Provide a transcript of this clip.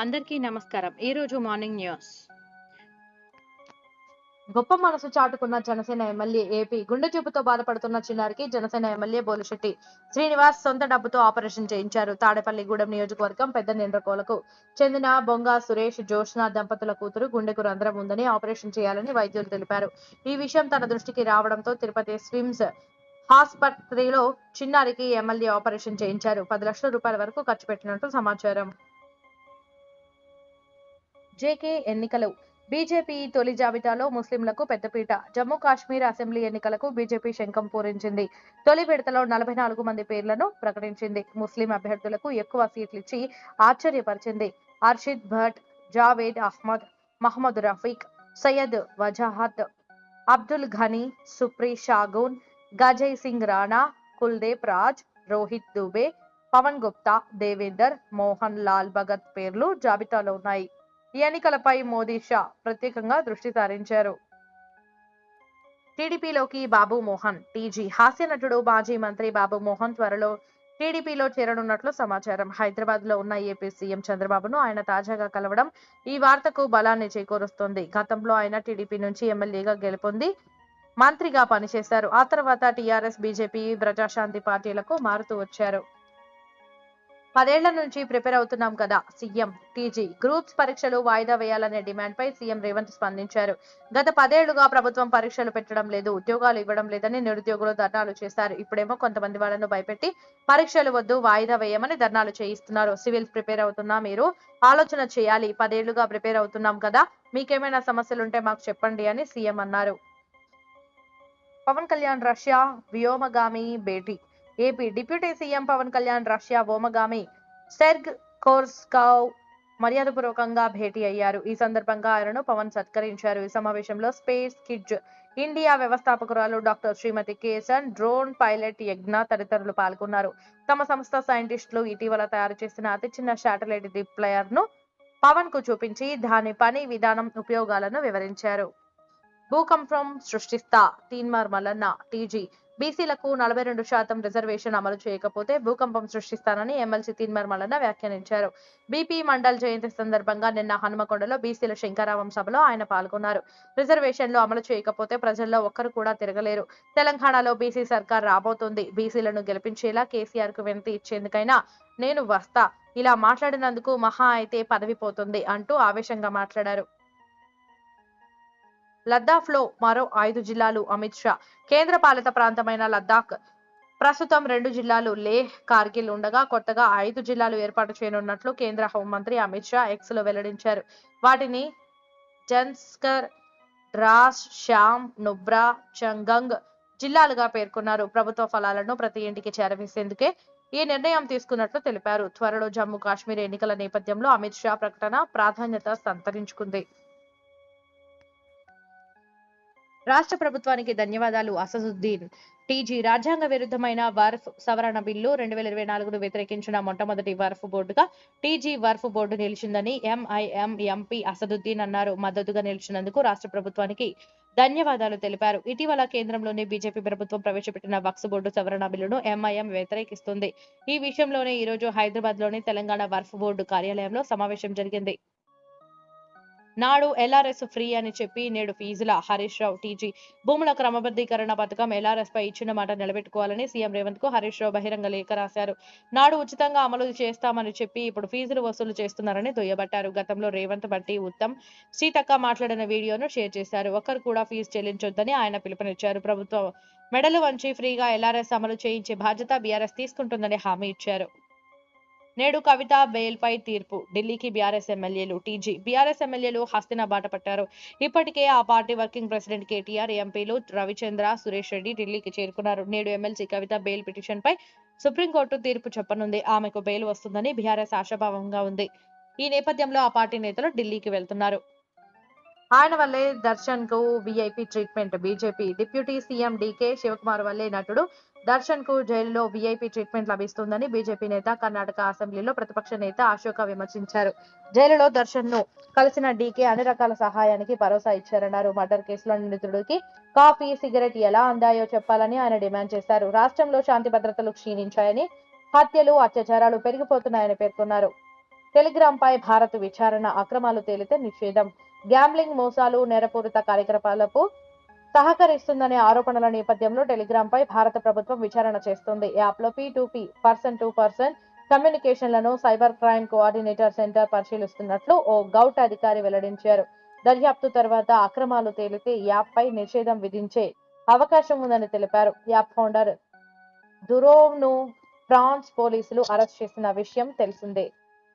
అందరికీ నమస్కారం. ఈరోజు మార్నింగ్ న్యూస్. గొప్ప మనసు చాటుకున్న జనసేన ఎమ్మెల్యే ఏపీ గుండె చూపుతో బాధపడుతున్న చిన్నారికి జనసేన ఎమ్మెల్యే బోలిశెట్టి శ్రీనివాస్ సొంత డబ్బుతో ఆపరేషన్ చేయించారు. తాడేపల్లిగూడెం నియోజకవర్గం పెద్ద నిండ్రకోలకు చెందిన బొంగ సురేష్ జోష్న దంపతుల కూతురు గుండెకు రంధ్రం ఉందని ఆపరేషన్ చేయాలని వైద్యులు తెలిపారు. ఈ విషయం తన దృష్టికి రావడంతో తిరుపతి స్విమ్స్ ఆసుపత్రిలో చిన్నారికి ఎమ్మెల్యే ఆపరేషన్ చేయించారు. పది లక్షల రూపాయల వరకు ఖర్చు పెట్టినట్టు సమాచారం. జేకే ఎన్నికలు. బీజేపీ తొలి జాబితాలో ముస్లింలకు పెద్దపీట. జమ్మూ కాశ్మీర్ అసెంబ్లీ ఎన్నికలకు బీజేపీ శంఖం పూరించింది. తొలి విడతలో నలభై నాలుగు మంది పేర్లను ప్రకటించింది. ముస్లిం అభ్యర్థులకు ఎక్కువ సీట్లు ఇచ్చి ఆశ్చర్యపరిచింది. అర్షిద్ భట్ జావేద్ అహ్మద్ మహమ్మద్ రఫీక్ సయ్యద్ వజాహత్ అబ్దుల్ ఘనీ సుప్రీ షాగూన్ గజయ్ సింగ్ రాణా కుల్దీప్ రాజ్ రోహిత్ దుబే పవన్ గుప్తా దేవేందర్ మోహన్ లాల్ భగత్ పేర్లు జాబితాలో ఉన్నాయి. ఈ ఎన్నికలపై మోదీ షా ప్రత్యేకంగా దృష్టి సారించారు. టీడీపీలోకి బాబు మోహన్ టీజీ హాస్య నటుడు మాజీ మంత్రి బాబు మోహన్ త్వరలో టీడీపీలో చేరనున్నట్లు సమాచారం. హైదరాబాద్లో ఉన్న ఏపీ సీఎం చంద్రబాబును ఆయన తాజాగా కలవడం ఈ వార్తకు బలాన్ని చేకూరుస్తోంది. గతంలో ఆయన టీడీపీ నుంచి ఎమ్మెల్యేగా గెలుపొంది మంత్రిగా పనిచేశారు. ఆ తర్వాత టీఆర్ఎస్ బీజేపీ ప్రజాశాంతి పార్టీలకు మారుతూ వచ్చారు. పదేళ్ళ నుంచి ప్రిపేర్ అవుతున్నాం కదా సీఎం టీజీ గ్రూప్స్ పరీక్షలు వాయిదా వేయాలనే డిమాండ్ పై సీఎం రేవంత్ స్పందించారు. గత పదేళ్ళుగా ప్రభుత్వం పరీక్షలు పెట్టడం లేదు ఉద్యోగాలు ఇవ్వడం లేదని నిరుద్యోగులు ధర్నాలు చేశారు. ఇప్పుడేమో కొంతమంది వాళ్ళను భయపెట్టి పరీక్షలు వద్దు వాయిదా వేయమని ధర్నాలు చేయిస్తున్నారు. సివిల్స్ ప్రిపేర్ అవుతున్నా మీరు ఆలోచన చేయాలి. పదేళ్ళుగా ప్రిపేర్ అవుతున్నాం కదా మీకేమైనా సమస్యలుంటే మాకు చెప్పండి అని సీఎం అన్నారు. పవన్ కళ్యాణ్ రష్యా వ్యోమగామి భేటీ. AP deputy CM Pawan Kalyan Russia ఓమగామి సెర్గ్ కోర్స్కావ్ మర్యాదపూర్వకంగా భేటీ అయ్యారు. ఈ సందర్భంగా ఆయనను పవన్ సత్కరించారు. ఈ సమావేశంలో space kids India వ్యవస్థాపకురాలు doctor Shrimati Kesan drone pilot Yagna తదితరులు పాల్గొన్నారు. తమ సంస్థ సైంటిస్టులు ఇటీవల తయారు చేసిన అతి చిన్న శాటిలైట్ డిప్లయర్ను పవన్కు చూపించి దాని పని విధానం ఉపయోగాలను వివరించారు. భూకంపం సృష్టిస్తా తీన్మార్ మల్లన్న టీజీ బీసీలకు నలభై రెండు శాతం రిజర్వేషన్ అమలు చేయకపోతే భూకంపం సృష్టిస్తానని ఎమ్మెల్సీ తీన్మర్ మల్లన్న వ్యాఖ్యానించారు. బీపీ మండల్ జయంతి సందర్భంగా నిన్న హనుమకొండలో బీసీల శంకరావం సభలో ఆయన పాల్గొన్నారు. రిజర్వేషన్లు అమలు చేయకపోతే ప్రజల్లో ఒక్కరు కూడా తిరగలేరు. తెలంగాణలో బీసీ సర్కార్ రాబోతోంది. బీసీలను గెలిపించేలా కేసీఆర్కు వినతి ఇచ్చేందుకైనా నేను వస్తా. ఇలా మాట్లాడినందుకు మహా అయితే పదవి పోతుంది అంటూ ఆవేశంగా మాట్లాడారు. లద్దాఖ్లో మరో ఐదు జిల్లాలు అమిత్ షా. కేంద్ర పాలిత ప్రాంతమైన లద్దాఖ్ ప్రస్తుతం రెండు జిల్లాలు లేహ్ కార్గిల్ ఉండగా కొత్తగా ఐదు జిల్లాలు ఏర్పాటు చేయనున్నట్లు కేంద్ర హోంమంత్రి అమిత్ షా ఎక్స్లో వెల్లడించారు. వాటిని జన్స్కర్ ద్రాస్ శ్యామ్ నుబ్రా చంగంగ్ జిల్లాలుగా పేర్కొన్నారు. ప్రభుత్వ ఫలాలను ప్రతి ఇంటికి చేరవేసేందుకే ఈ నిర్ణయం తీసుకున్నట్లు తెలిపారు. త్వరలో జమ్మూ కాశ్మీర్ ఎన్నికల నేపథ్యంలో అమిత్ షా ప్రకటన ప్రాధాన్యత సంతరించుకుంది. రాష్ట్ర ప్రభుత్వానికి ధన్యవాదాలు అసదుద్దీన్. టీజీ రాజ్యాంగ విరుద్ధమైన వర్ఫ్ సవరణ బిల్లు రెండు వేల ఇరవై నాలుగును వ్యతిరేకించిన మొట్టమొదటి వర్ఫ్ బోర్డుగా టీజీ వర్ఫ్ బోర్డు నిలిచిందని ఎంఐఎం ఎంపీ అసదుద్దీన్ అన్నారు. మద్దతుగా నిలిచినందుకు రాష్ట్ర ప్రభుత్వానికి ధన్యవాదాలు తెలిపారు. ఇటీవల కేంద్రంలోని బీజేపీ ప్రభుత్వం ప్రవేశపెట్టిన వక్స్ బోర్డు సవరణ బిల్లును ఎంఐఎం వ్యతిరేకిస్తుంది. ఈ విషయంలోనే ఈ రోజు హైదరాబాద్లోని తెలంగాణ వర్ఫ్ బోర్డు కార్యాలయంలో సమావేశం జరిగింది. నాడు ఎల్ఆర్ఎస్ ఫ్రీ అని చెప్పి నేడు ఫీజుల హరీష్ రావు టీజీ భూముల క్రమబద్ధీకరణ పథకం ఎల్ఆర్ఎస్ పై ఇచ్చిన మాట నిలబెట్టుకోవాలని సీఎం రేవంత్కు హరీష్ రావు బహిరంగ లేఖ రాశారు. నాడు ఉచితంగా అమలు చేస్తామని చెప్పి ఇప్పుడు ఫీజులు వసూలు చేస్తున్నారని దుయ్యబట్టారు. గతంలో రేవంత్ బట్టి ఉత్తమ్ సీతక్క మాట్లాడిన వీడియోను షేర్ చేశారు. ఒక్కరు కూడా ఫీజు చెల్లించొద్దని ఆయన పిలుపునిచ్చారు. ప్రభుత్వం మెడలు వంచి ఫ్రీగా ఎల్ఆర్ఎస్ అమలు చేయించే బాధ్యత బీఆర్ఎస్ తీసుకుంటుందని హామీ ఇచ్చారు. నేడు కవిత బెయిల్పై తీర్పు. ఢిల్లీకి బీఆర్ఎస్ ఎమ్మెల్యేలు టీజీ. బీఆర్ఎస్ ఎమ్మెల్యేలు హస్తిన బాట పట్టారు. ఇప్పటికే ఆ పార్టీ వర్కింగ్ ప్రెసిడెంట్ కేటీఆర్ ఎంపీలు రవిచంద్ర సురేష్ రెడ్డి ఢిల్లీకి చేరుకున్నారు. నేడు ఎమ్మెల్సీ కవిత బెయిల్ పిటిషన్ పై సుప్రీంకోర్టు తీర్పు చెప్పనుంది. ఆమెకు బెయిల్ వస్తుందని బీఆర్ఎస్ ఆశాభావంగా ఉంది. ఈ నేపథ్యంలో ఆ పార్టీ నేతలు ఢిల్లీకి వెళ్తున్నారు. ఆయన వల్లే దర్శన్కు VIP treatment BJP deputy CM DK Shivakumar వల్లే నటుడు దర్శన్కు జైలులో విఐపి ట్రీట్మెంట్ లభిస్తుందని బీజేపీ నేత కర్ణాటక అసెంబ్లీలో ప్రతిపక్ష నేత అశోక విమర్శించారు. జైలులో దర్శన్ను కలిసిన డీకే అన్ని రకాల సహాయానికి భరోసా ఇచ్చారన్నారు. మర్డర్ కేసులో నిందితుడికి కాఫీ సిగరెట్ ఎలా అందాయో చెప్పాలని ఆయన డిమాండ్ చేశారు. రాష్ట్రంలో శాంతి భద్రతలు క్షీణించాయని హత్యలు అత్యాచారాలు పెరిగిపోతున్నాయని పేర్కొన్నారు. టెలిగ్రామ్ పై భారత్ విచారణ అక్రమాలు తేలితే నిషేధం. గ్యాంబ్లింగ్ మోసాలు నేరపూరిత కార్యకలాపాలకు సహకరిస్తుందనే ఆరోపణల నేపథ్యంలో టెలిగ్రామ్ పై భారత ప్రభుత్వం విచారణ చేస్తుంది. యాప్లో P to P person to person కమ్యూనికేషన్లను cyber crime coordinator centre పరిశీలిస్తున్నట్లు ఓ గౌట్ అధికారి వెల్లడించారు. దర్యాప్తు తర్వాత అక్రమాలు తేలితే యాప్ పై నిషేధం విధించే అవకాశం ఉందని తెలిపారు. యాప్ ఫౌండర్ దురోవ్ను ఫ్రాన్స్ పోలీసులు అరెస్ట్ చేసిన విషయం తెలిసిందే.